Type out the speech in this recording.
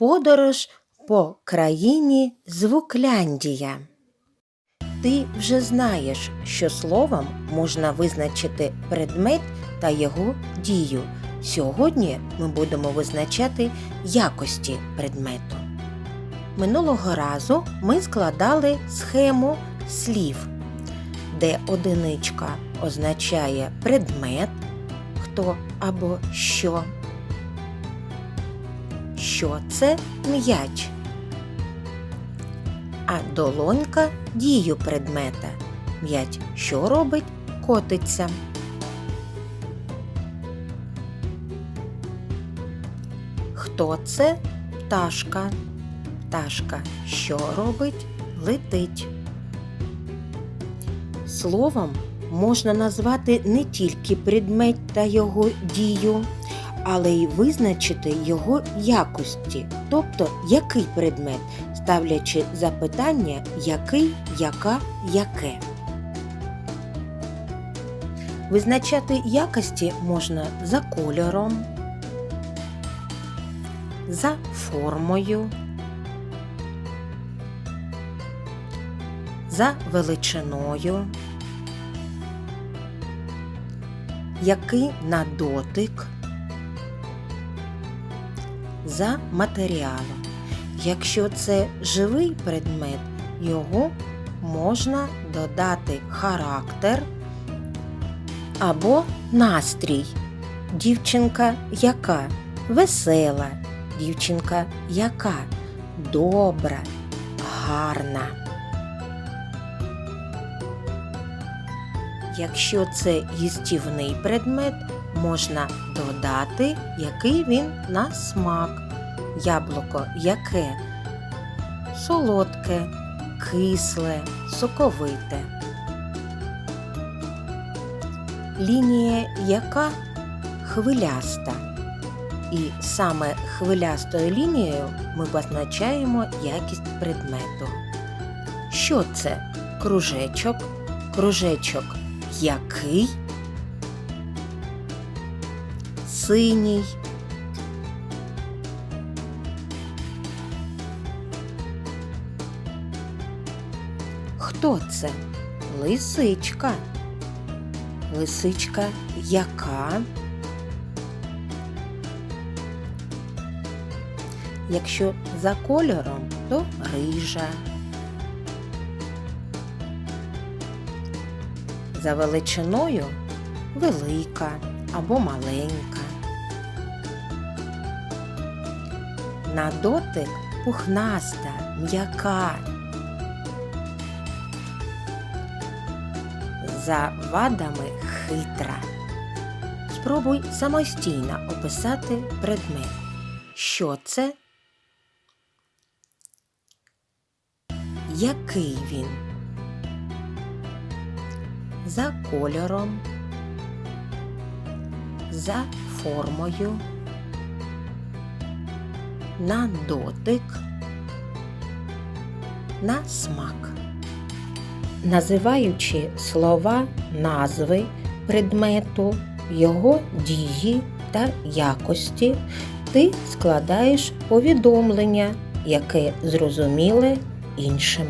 Подорож по країні Звукляндія. Ти вже знаєш, що словом можна визначити предмет та його дію. Сьогодні ми будемо визначати якості предмету. Минулого разу ми складали схему слів, де одиничка означає предмет, хто або що. Що це м'яч? А долонька дію предмета. М'яч що робить? Котиться. Хто це? Пташка. Пташка що робить? Летить. Словом можна назвати не тільки предмет та його дію, але й визначити його якості, тобто який предмет, ставлячи запитання який, яка, яке. Визначати якості можна за кольором, за формою, за величиною, який на дотик, за матеріалом. Якщо це живий предмет, його можна додати характер або настрій. Дівчинка яка весела, дівчинка яка добра, гарна. Якщо це їстівний предмет, можна додати, який він на смак. Яблуко яке? Солодке, кисле, соковите. Лінія яка хвиляста. І саме хвилястою лінією ми позначаємо якість предмету. Що це? Кружечок, кружечок який? Синій. Хто це? Лисичка. Лисичка яка? Якщо за кольором, то рижа. За величиною велика або маленька. На дотик пухнаста, м'яка. За вадами хитра. Спробуй самостійно описати предмет. Що це? Який він? За кольором, за формою, на дотик, на смак. Називаючи слова назви предмету, його дії та якості, ти складаєш повідомлення, яке зрозуміле іншим.